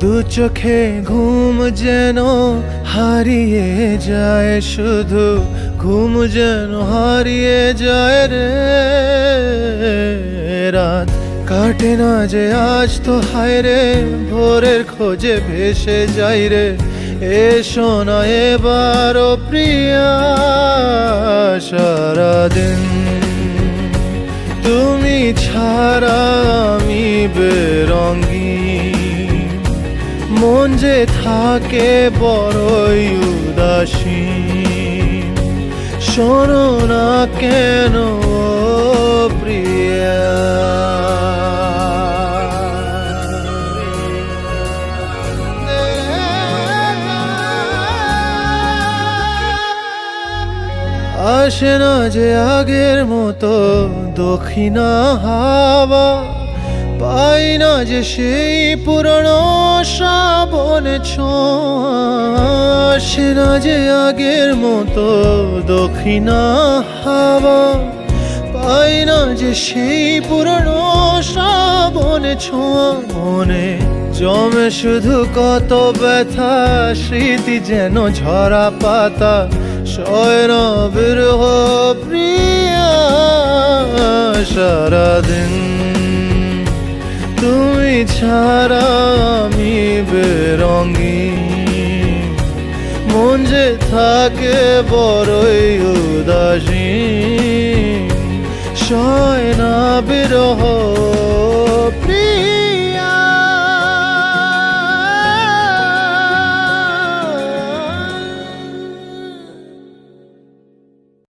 চোখে ঘুম যেন হারিয়ে যায়, শুধু ঘুম যেন হারিয়ে যায় রে। রাত কাটে না যে আজ তো, হায় রে, ভোরের খোঁজে ভেসে যাই রে। এসো না এবারও প্রিয়া, সারাদিন। তুমি ছাড়া আমি বেরঙ্গি যে থাকে বড়ই উদাসী। শোনো না কেন প্রিয়া। আসে না যে আগের মতো দক্ষিণা হাওয়া। না যে সেই পুরনো শ্রাবণ ছোঁয়া যে আগের মতো দক্ষিণা হাওয়া। পাই না যে সেই পুরনো শ্রাবণ ছোঁয়া মনে জমে শুধু কত ব্যথা, স্মৃতি যেন ঝরা পাতা। শয়ন বিরহ প্রিয়া, সারাদিন ছাড়া আমি বেরঙ্গি মন যে থাকে বড়ই উদাসী শয়না বিরহ